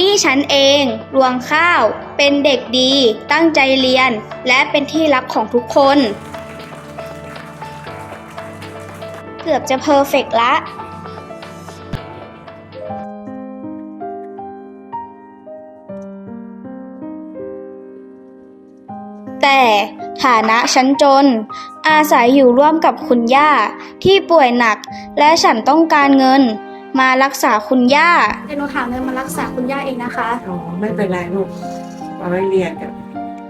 นี่ฉันเองรวงข้าว เป็นเด็กดี ตั้งใจเรียน และเป็นที่รักของทุกคน เกือบจะเพอร์เฟกต์ละ แต่ฐานะฉันจน อาศัยอยู่ร่วมกับคุณย่าที่ป่วยหนัก และฉันต้องการเงิน มารักษาคุณย่าเดี๋ยวหนูหาเงินมารักษาคุณย่าเองนะคะอ๋อไม่เป็นไรลูกเอาไว้เรียนกัน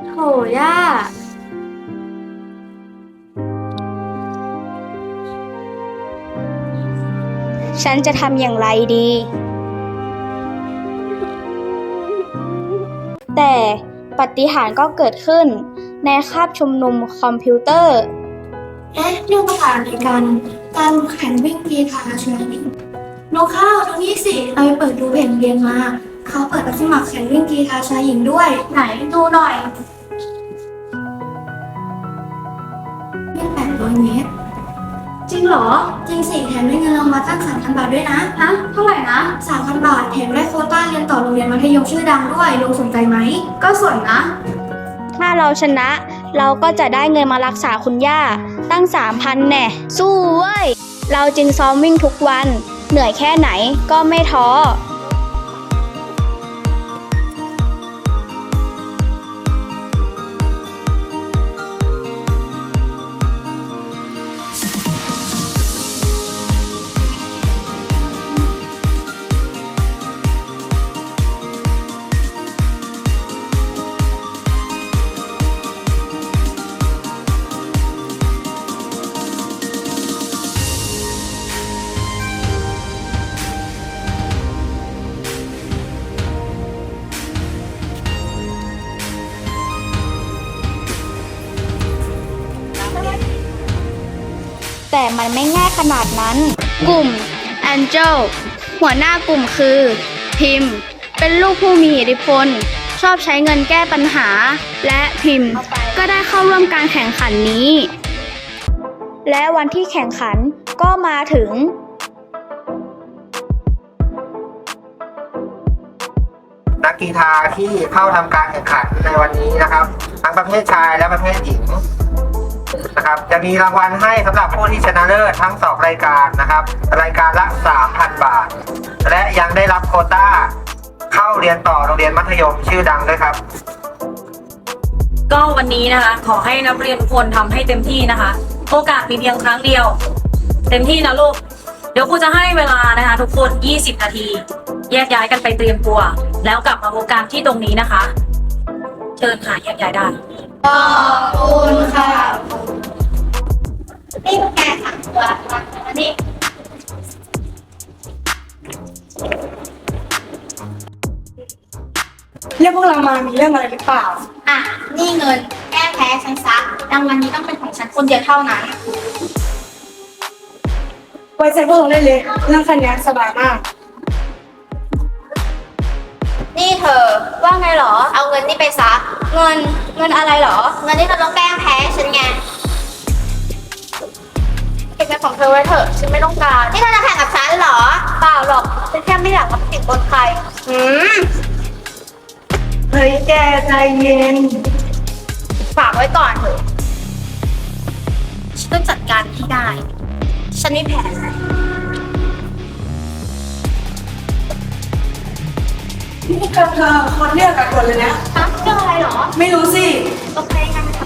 โถย่า ฉันจะทำอย่างไรดี แต่ปาฏิหาริย์ก็เกิดขึ้น ในคาบชุมนุมคอมพิวเตอร์เอ๊ะเรื่องภาษาอะไรกันการแข่งวิ่งกีฬาชนะวิ่งโนข้าวตรงนี้สิเราไปเปิดดูเพจเรียนมา เขาเปิดรับสมัครแข่งวิ่งกีฬาชายหญิงด้วย ไหนดูหน่อยวิ่งแปดร้อยเมตร จริงเหรอ จริงสิแถมได้เงินรางวัลตั้งสามพันบาทด้วยนะฮะเท่าไหร่นะสามพันบาทแถมได้โควต้าเรียนต่อโรงเรียนมัธยมชื่อดังด้วยลุงสนใจไหม ก็สนนะ ถ้าเราชนะ เราก็จะได้เงินมารักษาคุณย่า ตั้งสามพันแน่ สู้เว้ย เราจึงซ้อมวิ่งทุกวัน เหนื่อยแค่ไหนก็ไม่ท้อ แต่มันไม่ง่ายขนาดนั้น กลุ่ม Angel หัวหน้ากลุ่มคือพิมพ์ เป็นลูกผู้มีอิทธิพล ชอบใช้เงินแก้ปัญหา และพิมพ์ ก็ได้เข้าร่วมการแข่งขันนี้ และวันที่แข่งขันก็มาถึงนักกีฬาที่เข้าทำการแข่งขันในวันนี้นะครับ ทั้งประเภทชายและประเภทหญิง นะครับ จะมีรางวัลให้สำหรับผู้ที่ชนะเลิศทั้งสองรายการนะครับ รายการละ 3,000 บาท และยังได้รับโควต้า เข้าเรียนต่อโรงเรียนมัธยมชื่อดังด้วยครับ ก็วันนี้นะคะ ขอให้นักเรียนทุกคนทำให้เต็มที่นะคะ โอกาสมีเพียงครั้งเดียว เต็มที่นะลูก เดี๋ยวครูจะให้เวลานะคะ ทุกคน 20 นาที แยกย้ายกันไปเตรียมตัว แล้วกลับมาพบกันที่ตรงนี้นะคะ เชิญค่ะแยกย้ายได้ ขอบคุณค่ะ นี่พวกแกสามตัวมานี่เรียกพวกเรามามีเรื่องอะไรหรือเปล่า อะ นี่เงิน แก้แพ้ฉันซะรางวัลนี้ต้องเป็นของฉันคนเดียวเท่านั้น ไว้ใจพวกเราได้เลย เรื่องค่นี้สบายมาก นี่เธอ ว่าไงเหรอ เอาเงินนี่ไปซะ เงิน เงินอะไรเหรอ เงินที่เราต้องแกล้งแพ้ฉันไง เก็บเงินของเธอไว้เถอะ ฉันไม่ต้องการ นี่เธอจะแข่งกับฉันเหรอ เปล่าหรอก ฉันแค่ไม่อยากมาติดบนใคร อืม เฮ้ยแกใจเย็น ฝากไว้ก่อนเถอะ ฉันต้องจัดการให้ได้ ฉันมีแผน นี่เธอเธอคนเรียกกันก่อนเลยนะฮะเรื่องอะไรเหรอ ไม่รู้สิ โอเคงั้นไป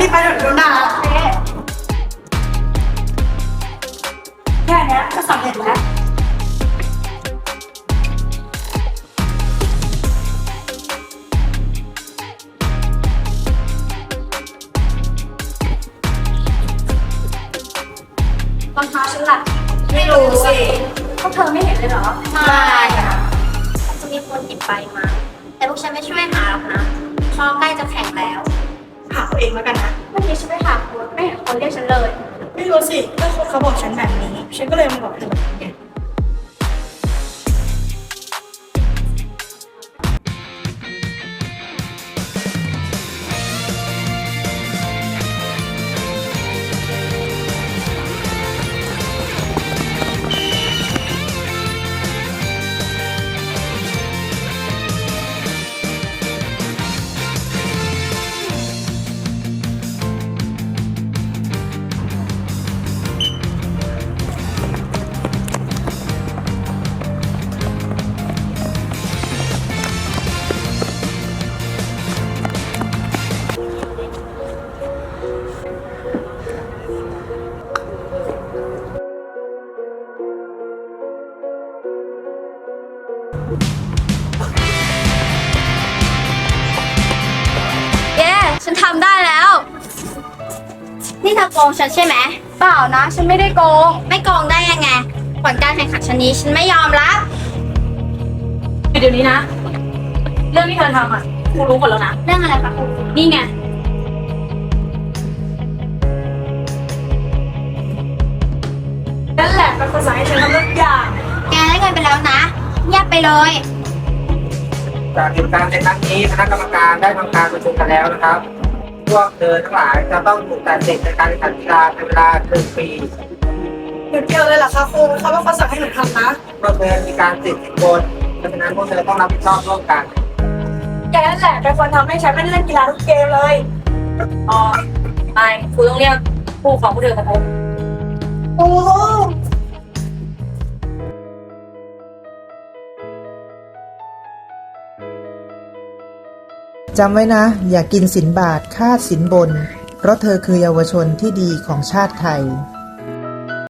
รียกอะรีบไปเดี๋ยวโดนด่าโอเคแค่เนี้ยก็สำเร็จแล้ว รองเท้าฉันหลับไม่รู้สิพวกเธอไม่เห็นเลยเหรอ ไม่อะจะมีคนหยิบไปมา แต่พวกฉันไม่ช่วยหาหรอกนะเพราะใกล้จะแข่ง แล้วหาเอาเองแล้วกันนะเมื่อกี้ฉันไปถามคนไม่เห็นคนเรียกฉันเลย ไม่รู้สิก็คนเขาบอกฉันแบบนี้ ฉันก็เลยมาบอกเธอำได้แล้ว นี่เธอโกงฉันใช่ไหม เปล่านะ ฉันไม่ได้โกง ไม่โกงได้ยังไง ผลการแข่งขันชนนี้ฉันไม่ยอมรับ เดี๋ยวนี้นะ เรื่องที่เธอทำอะครูรู้หมดแล้วนะ เรื่องอะไรคะครูนี่ไง นั่นแหละเป็นภาษาให้ฉันทำทุกอย่าง แกได้เงินไปแล้วนะเงียบไปเลย จากเหตุการณ์ในครั้งนี้คณะกรรมการได้ทำการประชุมกันแล้วนะครับ พวกเธอทั้งหลายจะต้องถูกตัดสิทธิ์ในการแข่งขันกีฬาเป็นเวลาหนึ่งปีหนูเกี่ยวเลยเหรอคะครูเขาเป็นคนสั่งให้หนูทำนะพวกเธอมีการติดสินบนเพราะฉะนั้นพวกเธอต้องรับผิดชอบร่วมกัน แกนั่นแหละเป็นคนทำให้ฉันไม่ได้เล่นกีฬาทุกเกมเลยอ๋อไปครูต้องเรียกครูของผู้เธอมาพบโอ้ จำไว้นะ อย่ากินสินบาทค่าสินบน เพราะเธอคือเยาวชนที่ดีของชาติไทย